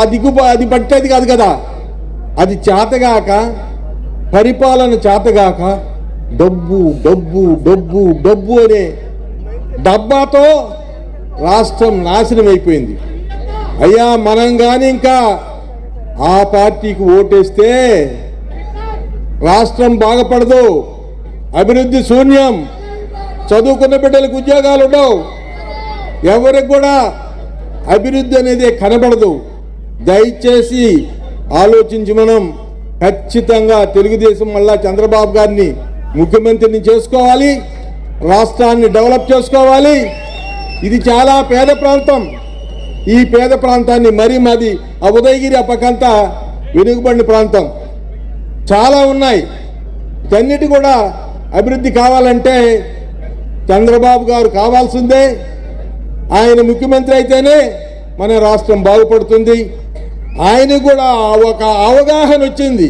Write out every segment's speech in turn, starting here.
ఆ దిగు అది పట్టేది కాదు కదా. అది చేతగాక పరిపాలన చేతగాక డబ్బు డబ్బు డబ్బు డబ్బు అనే డబ్బాతో రాష్ట్రం నాశనం అయిపోయింది. అయ్యా మనం కానీ ఇంకా ఆ పార్టీకి ఓటేస్తే రాష్ట్రం బాగుపడదు. అభివృద్ధి శూన్యం. చదువుకున్న బిడ్డలకు ఉద్యోగాలు ఉండవు. ఎవరికి కూడా అభివృద్ధి అనేది కనబడదు. దయచేసి ఆలోచించి మనం ఖచ్చితంగా తెలుగుదేశం మళ్ళా చంద్రబాబు గారిని ముఖ్యమంత్రిని చేసుకోవాలి రాష్ట్రాన్ని డెవలప్ చేసుకోవాలి. ఇది చాలా పేద ప్రాంతం. ఈ పేద ప్రాంతాన్ని మరీ మాది ఆ ఉదయగిరి అప్పకంతా వెనుకబడిన ప్రాంతం. చాలా ఉన్నాయి. ఇవన్నిటి కూడా అభివృద్ధి కావాలంటే చంద్రబాబు గారు కావాల్సిందే. ఆయన ముఖ్యమంత్రి అయితేనే మన రాష్ట్రం బాగుపడుతుంది. ఆయన కూడా ఒక అవగాహన వచ్చింది.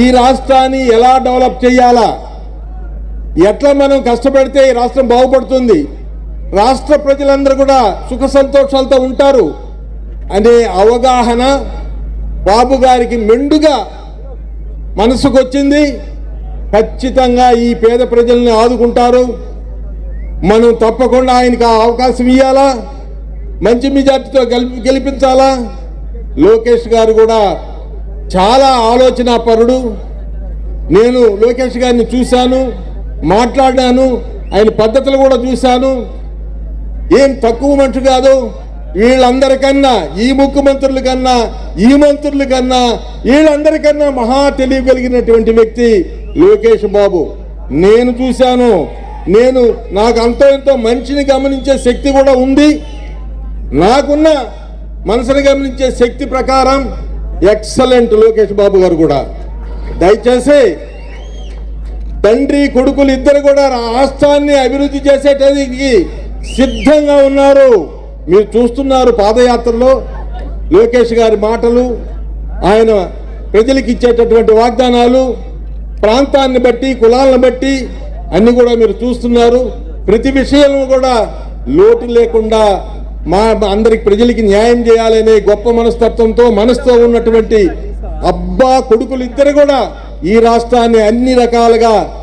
ఈ రాష్ట్రాన్ని ఎలా డెవలప్ చేయాలా? ఎట్లా మనం కష్టపడితే ఈ రాష్ట్రం బాగుపడుతుంది? రాష్ట్ర ప్రజలందరూ కూడా సుఖ సంతోషాలతో ఉంటారు అనే అవగాహన బాబు గారికి మెండుగా మనసుకొచ్చింది. ఖచ్చితంగా ఈ పేద ప్రజల్ని ఆదుకుంటారు. మనం తప్పకుండా ఆయనకు ఆ అవకాశం ఇవ్వాలా మంచి మెజార్టీతో గెలిపి గెలిపించాలా? లోకేష్ గారు కూడా చాలా ఆలోచన పరుడు నేను లోకేష్ గారిని చూశాను మాట్లాడాను ఆయన పద్ధతులు కూడా చూశాను. ఏం తక్కువ మనిషి కాదు వీళ్ళందరికన్నా ఈ ముఖ్యమంత్రుల కన్నా ఈ మంత్రుల కన్నా వీళ్ళందరికన్నా మహా తెలియగలిగినటువంటి వ్యక్తి లోకేష్ బాబు. నేను చూశాను నేను నాకు అంతో ఎంతో మనిషిని గమనించే శక్తి కూడా ఉంది. నాకున్న మనసుని గమనించే శక్తి ప్రకారం ఎక్సలెంట్ లోకేష్ బాబు గారు కూడా. దయచేసి తండ్రి కొడుకులు ఇద్దరు కూడా రాష్ట్రాన్ని అభివృద్ధి చేసేటానికి సిద్ధంగా ఉన్నారు. మీరు చూస్తున్నారు పాదయాత్రలో లోకేష్ గారి మాటలు ఆయన ప్రజలకు ఇచ్చేటటువంటి వాగ్దానాలు ప్రాంతాన్ని బట్టి కులాలను బట్టి అన్ని కూడా మీరు చూస్తున్నారు. ప్రతి విషయంలో కూడా లోటు లేకుండా మా అందరికి ప్రజలకి న్యాయం చేయాలనే గొప్ప మనస్తత్వంతో మనసుతో ఉన్నటువంటి అబ్బా కొడుకులు ఇద్దరు కూడా ఈ రాష్ట్రాన్ని అన్ని రకాలుగా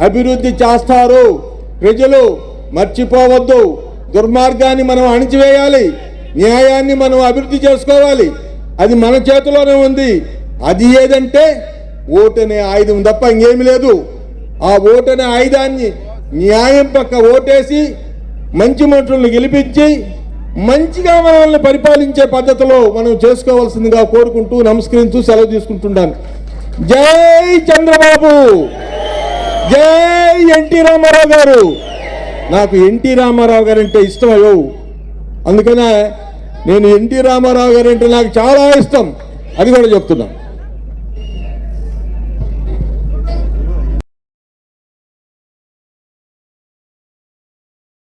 అభివృద్ధి చేస్తారు. ప్రజలు మర్చిపోవద్దు. దుర్మార్గాన్ని మనం అణిచివేయాలి. న్యాయాన్ని మనం అభివృద్ధి చేసుకోవాలి. అది మన చేతిలోనే ఉంది. అది ఏదంటే ఓటనే ఆయుధం తప్ప ఇంకేమి లేదు. ఆ ఓటనే ఆయుధాన్ని న్యాయం పక్క ఓటేసి మంచి మనుషులను గెలిపించి మంచిగా మనల్ని పరిపాలించే పద్ధతిలో మనం చేసుకోవాల్సిందిగా కోరుకుంటూ నమస్కరించు సెలవు తీసుకుంటున్నాను. జై చంద్రబాబు! జై ఎన్టీ రామారావు గారు! నాకు ఎన్టీ రామారావు గారు అంటే ఇష్టం అయ్యో. అందుకనే నేను ఎన్టీ రామారావు గారు అంటే నాకు చాలా ఇష్టం. అది కూడా చెప్తున్నాను